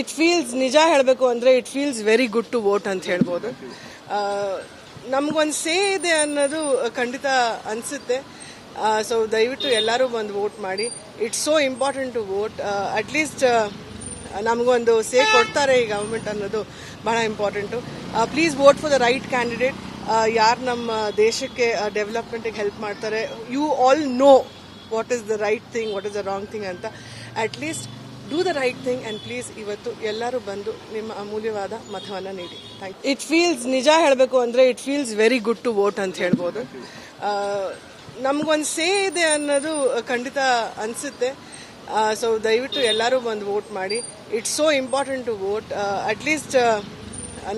It feels ನಿಜ ಹೇಳಬೇಕು ಅಂದ್ರೆ it feels very good to vote ಅಂತ ಹೇಳ್ಬೋದು. ನಮಗೊಂದು ಸೇ ಇದೆ ಅನ್ನೋದು ಖಂಡಿತ ಅನ್ಸುತ್ತೆ. ಸೊ ದಯವಿಟ್ಟು ಎಲ್ಲರೂ ಬಂದು ವೋಟ್ ಮಾಡಿ. It's so important to vote least ನಮಗೊಂದು ಸೇ ಕೊಡ್ತಾರೆ ಈ ಗವರ್ಮೆಂಟ್ ಅನ್ನೋದು ಬಹಳ important please vote for the right candidate ಯಾರು ನಮ್ಮ ದೇಶಕ್ಕೆ ಡೆವಲಪ್ಮೆಂಟಿಗೆ ಹೆಲ್ಪ್ ಮಾಡ್ತಾರೆ. You all know what is the right thing what is the wrong thing ಅಂತ. At least do the right thing and please ಇವತ್ತು ಎಲ್ಲರೂ ಬಂದು ನಿಮ್ಮ ಅಮೂಲ್ಯವಾದ ಮತವನ್ನು ನೀಡಿ. ಥ್ಯಾಂಕ್ ಇಟ್ ಫೀಲ್ಸ್ ನಿಜ ಹೇಳಬೇಕು ಅಂದರೆ it feels very good to vote ಅಂತ ಹೇಳ್ಬೋದು. ನಮಗೊಂದು ಸೇ ಇದೆ ಅನ್ನೋದು ಖಂಡಿತ ಅನಿಸುತ್ತೆ. ಸೊ ದಯವಿಟ್ಟು ಎಲ್ಲರೂ ಬಂದು ವೋಟ್ ಮಾಡಿ. It's so important to vote at least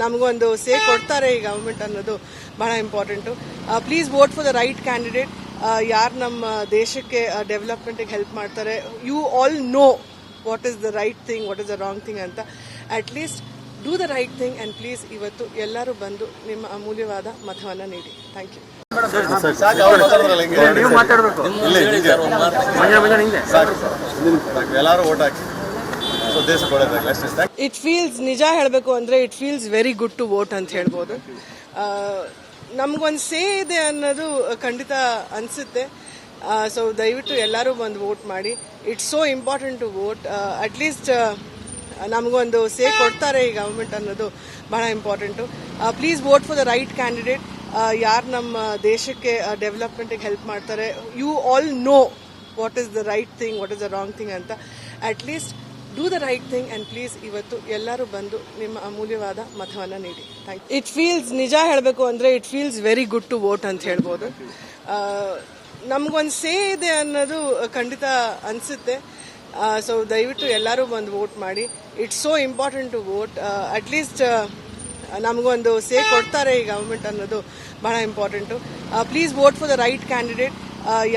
ನಮಗೊಂದು ಸೇ ಕೊಡ್ತಾರೆ ಈ ಗವರ್ಮೆಂಟ್ ಅನ್ನೋದು ಬಹಳ important please vote for the right candidate ಯಾರು ನಮ್ಮ ದೇಶಕ್ಕೆ ಡೆವಲಪ್ಮೆಂಟಿಗೆ ಹೆಲ್ಪ್ ಮಾಡ್ತಾರೆ. You all know what is the right thing what is the wrong thing ಅಂತ. At least do the right thing and please ಇವತ್ತು ಎಲ್ಲರೂ ಬಂದು ನಿಮ್ಮ ಅಮೂಲ್ಯವಾದ ಮತವನ್ನು ನೀಡಿ. ಥ್ಯಾಂಕ್ ಯು ಎಲ್ಲರೂ ಓಟ್ ಹಾಕಿ. ಇಟ್ ಫೀಲ್ಸ್ ನಿಜ ಹೇಳಬೇಕು ಅಂದರೆ it feels very good to vote ಅಂತ ಹೇಳ್ಬೋದು. ನಮಗೊಂದು ಸೇ ಇದೆ ಅನ್ನೋದು ಖಂಡಿತ ಅನಿಸುತ್ತೆ. ಸೊ ದಯವಿಟ್ಟು ಎಲ್ಲರೂ ಬಂದು ವೋಟ್ ಮಾಡಿ. It's so important to vote least ನಮಗೊಂದು ಸೇ ಕೊಡ್ತಾರೆ ಈ ಗವರ್ಮೆಂಟ್ ಅನ್ನೋದು ಬಹಳ important please vote for the right candidate ಯಾರು ನಮ್ಮ ದೇಶಕ್ಕೆ ಡೆವಲಪ್ಮೆಂಟಿಗೆ ಹೆಲ್ಪ್ ಮಾಡ್ತಾರೆ. You all know what is the right thing what is the wrong thing ಅಂತ. At least do the right thing and please ಇವತ್ತು ಎಲ್ಲರೂ ಬಂದು ನಿಮ್ಮ ಅಮೂಲ್ಯವಾದ ಮತವನ್ನು ನೀಡಿ. ಥ್ಯಾಂಕ್ ಇಟ್ ಫೀಲ್ಸ್ ನಿಜ ಹೇಳಬೇಕು ಅಂದರೆ it feels very good to vote ಅಂತ ಹೇಳ್ಬೋದು. ನಮಗೊಂದು ಸೇ ಇದೆ ಅನ್ನೋದು ಖಂಡಿತ ಅನಿಸುತ್ತೆ. ಸೊ ದಯವಿಟ್ಟು ಎಲ್ಲರೂ ಬಂದು ವೋಟ್ ಮಾಡಿ. It's so important to vote at least ನಮಗೊಂದು ಸೇ ಕೊಡ್ತಾರೆ ಈ ಗವರ್ಮೆಂಟ್ ಅನ್ನೋದು ಬಹಳ important please vote for the right candidate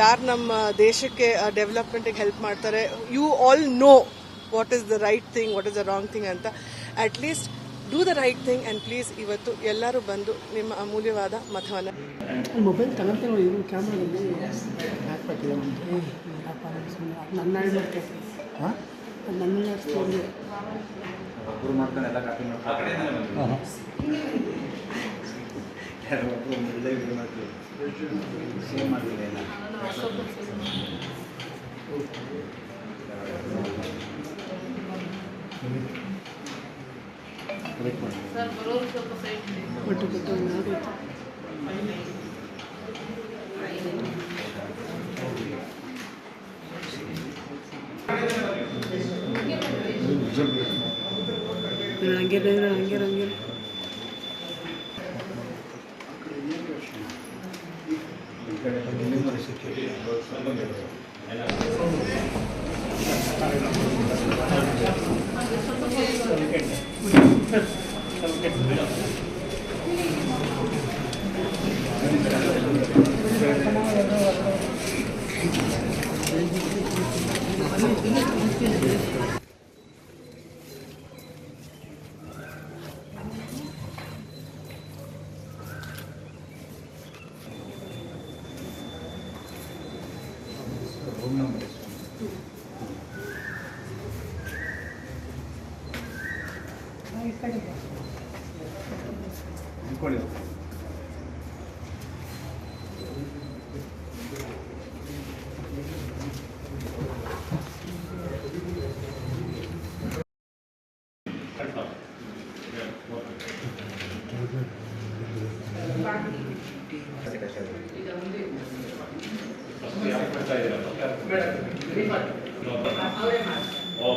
ಯಾರು ನಮ್ಮ ದೇಶಕ್ಕೆ ಡೆವಲಪ್ಮೆಂಟಿಗೆ ಹೆಲ್ಪ್ ಮಾಡ್ತಾರೆ? You all know what is the right thing what is the wrong thing ಅಂತ. At least do the right thing and please ಇವತ್ತು ಎಲ್ಲರೂ ಬಂದು ನಿಮ್ಮ ಅಮೂಲ್ಯವಾದ ಮತವನ್ನು. ಮೊಬೈಲ್ ತಗೊಂತೀನಿ ನೋಡಿ ಇದು ಕ್ಯಾಮ್ರಾದಲ್ಲಿ ನನ್ನ ನನ್ನ ಸ್ಟೋರಿ ಬಿಟ್ಟು ಬಿಟ್ಟು ನೋಡಿ ಹಂಗೆ ಹಂಗೆ ಹಂಗೆ. Okay.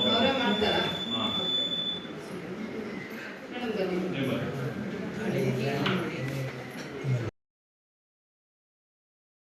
ಅವರೇ ಮಾಡ್ತಾರಾ